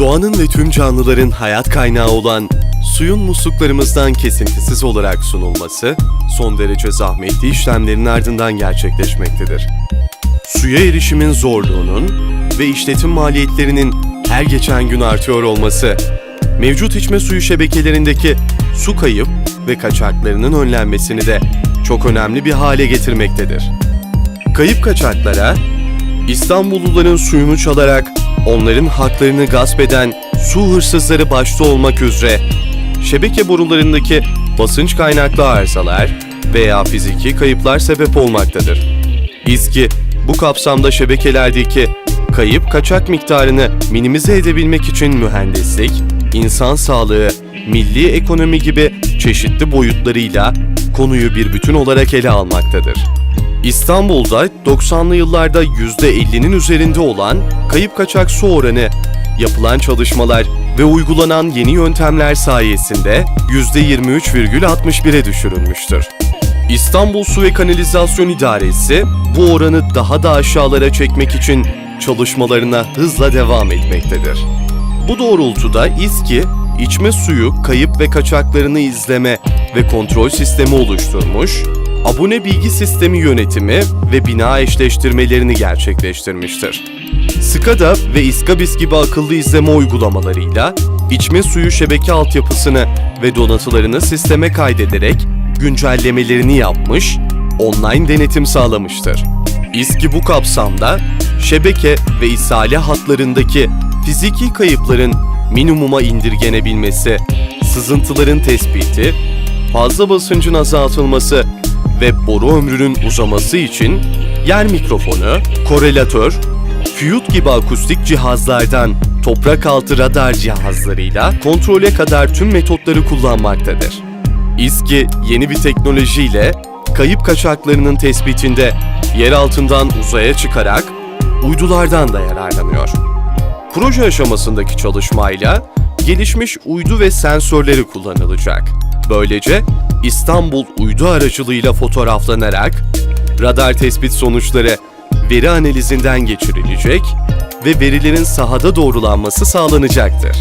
Doğanın ve tüm canlıların hayat kaynağı olan suyun musluklarımızdan kesintisiz olarak sunulması son derece zahmetli işlemlerin ardından gerçekleşmektedir. Suya erişimin zorluğunun ve işletim maliyetlerinin her geçen gün artıyor olması, mevcut içme suyu şebekelerindeki su kayıp ve kaçaklarının önlenmesini de çok önemli bir hale getirmektedir. Kayıp kaçaklara, İstanbulluların suyunu çalarak onların haklarını gasp eden su hırsızları başta olmak üzere şebeke borularındaki basınç kaynaklı arızalar veya fiziki kayıplar sebep olmaktadır. İSKİ bu kapsamda şebekelerdeki kayıp kaçak miktarını minimize edebilmek için mühendislik, insan sağlığı, milli ekonomi gibi çeşitli boyutlarıyla konuyu bir bütün olarak ele almaktadır. İstanbul'da 90'lı yıllarda %50'nin üzerinde olan kayıp kaçak su oranı yapılan çalışmalar ve uygulanan yeni yöntemler sayesinde %23,61'e düşürülmüştür. İstanbul Su ve Kanalizasyon İdaresi bu oranı daha da aşağılara çekmek için çalışmalarına hızla devam etmektedir. Bu doğrultuda İSKİ, içme suyu kayıp ve kaçaklarını izleme ve kontrol sistemi oluşturmuş, abone bilgi sistemi yönetimi ve bina eşleştirmelerini gerçekleştirmiştir. SCADA ve İSKABİS gibi akıllı izleme uygulamalarıyla içme suyu şebeke altyapısını ve donatılarını sisteme kaydederek güncellemelerini yapmış, online denetim sağlamıştır. İSKİ bu kapsamda şebeke ve isale hatlarındaki fiziki kayıpların minimuma indirgenebilmesi, sızıntıların tespiti, fazla basıncın azaltılması ve boru ömrünün uzaması için yer mikrofonu, korelatör, Fiyut gibi akustik cihazlardan toprak altı radar cihazlarıyla kontrole kadar tüm metotları kullanmaktadır. İSKİ yeni bir teknolojiyle kayıp kaçaklarının tespitinde yer altından uzaya çıkarak uydulardan da yararlanıyor. Proje aşamasındaki çalışmayla gelişmiş uydu ve sensörleri kullanılacak. Böylece İstanbul uydu aracılığıyla fotoğraflanarak radar tespit sonuçları veri analizinden geçirilecek ve verilerin sahada doğrulanması sağlanacaktır.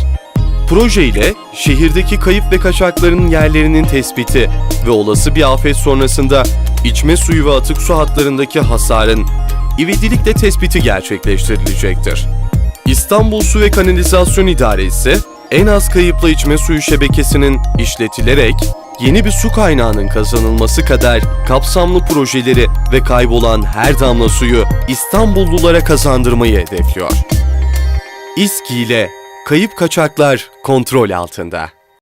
Proje ile şehirdeki kayıp ve kaçakların yerlerinin tespiti ve olası bir afet sonrasında içme suyu ve atık su hatlarındaki hasarın ivedilikle tespiti gerçekleştirilecektir. İstanbul Su ve Kanalizasyon İdaresi, en az kayıpla içme suyu şebekesinin işletilerek yeni bir su kaynağının kazanılması kadar kapsamlı projeleri ve kaybolan her damla suyu İstanbullulara kazandırmayı hedefliyor. İSKİ ile kayıp kaçaklar kontrol altında.